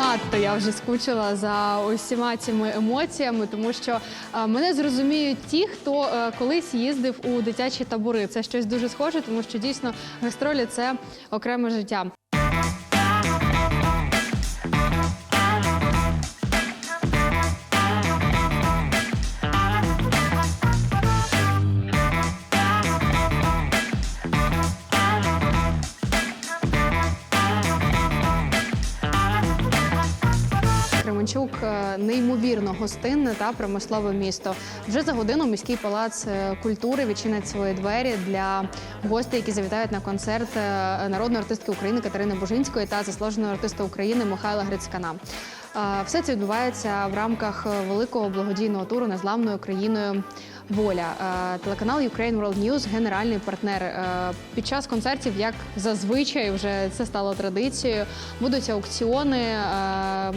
занадто я вже скучила за усіма цими емоціями, тому що е, мене зрозуміють ті, хто е, колись їздив у дитячі табори. Це щось дуже схоже, тому що дійсно гастролі це окреме життя. Кременчук е, неймовірно гостинне та промислове місто. Вже за годину міський палац е, культури відчинить свої двері для гостей, які завітають на концерт е, народної артистки України Катерини Бужинської та заслуженого артиста України Михайла Грицькана. Все це відбувається в рамках великого благодійного туру незламною країною. Воля Е, телеканал Ukraine World News – генеральний партнер. Е, Під час концертів, як зазвичай, вже це стало традицією. Будуть аукціони. Е,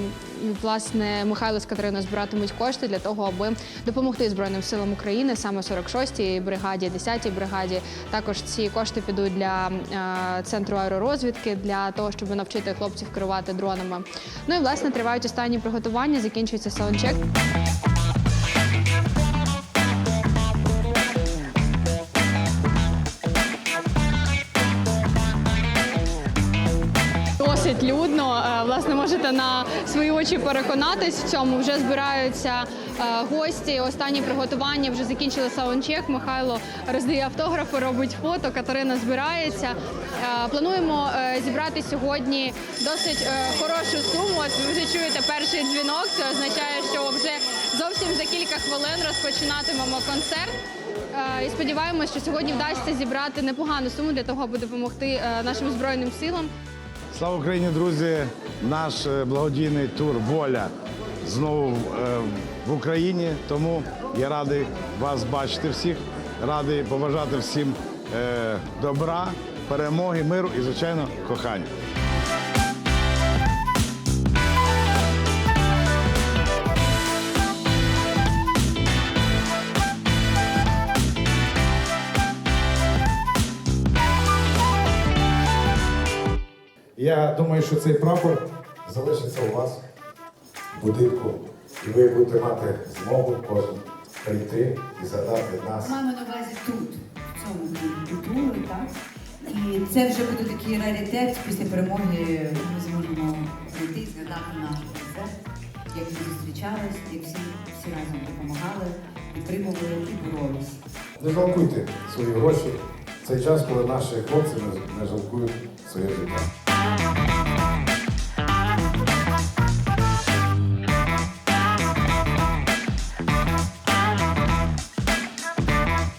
Власне, Михайло з Катериною збиратимуть кошти для того, аби допомогти Збройним силам України, саме 46-й бригаді, 10-й бригаді. Також ці кошти підуть для центру аеророзвідки, для того, щоб навчити хлопців керувати дронами. Ну і власне тривають останні приготування. Закінчується саундчек. Досить людно. Е, Власне, можете на свої очі переконатись в цьому. Вже збираються е, гості. Останні приготування вже закінчили саундчек. Михайло роздає автографи, робить фото. Катерина збирається. Е, Плануємо зібрати сьогодні досить хорошу суму. Ви вже чуєте перший дзвінок. Це означає, що вже зовсім за кілька хвилин розпочинатимемо концерт. І сподіваємось, що сьогодні вдасться зібрати непогану суму для того, аби допомогти нашим збройним силам. Слава Україні, друзі! Наш е, благодійний тур Воля знову е, в Україні. Тому я радий вас бачити всіх, радий побажати всім е, добра, перемоги, миру і, звичайно, кохання. Я думаю, що цей прапор залишиться у вас в будинку, і ви будете мати змогу кожен прийти і згадати нас. Маємо на увазі тут, в цьому будинку так? І це вже буде такий раритет після перемоги. Ми зможемо прийти і згадати наш концерт, як ми зустрічались, як всі, всі разом допомагали, підтримували і боролись. Не жалкуйте свої гроші в цей час, коли наші хлопці не жалкують своє життя.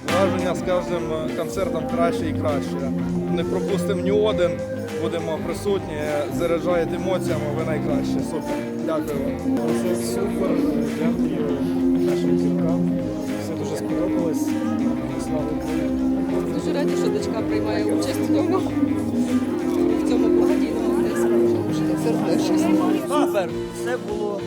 Враження з кожним концертом краще і краще. Не пропустимо ні один, будемо присутні, заряджають емоціями, ви найкраще. Супер. Дякую вам. Це супер. Дякую нашим зіркам. Все дуже сподобалось. Слава Україні! Дуже раді, що дочка приймає супер. Все було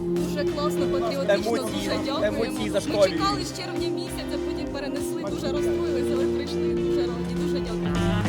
Дуже класно, патріотично, дуже дякуємо. Ми чекали з червня місяця, потім перенесли, дуже розстроїлися, але прийшли. Дуже раді, дуже дякуємо.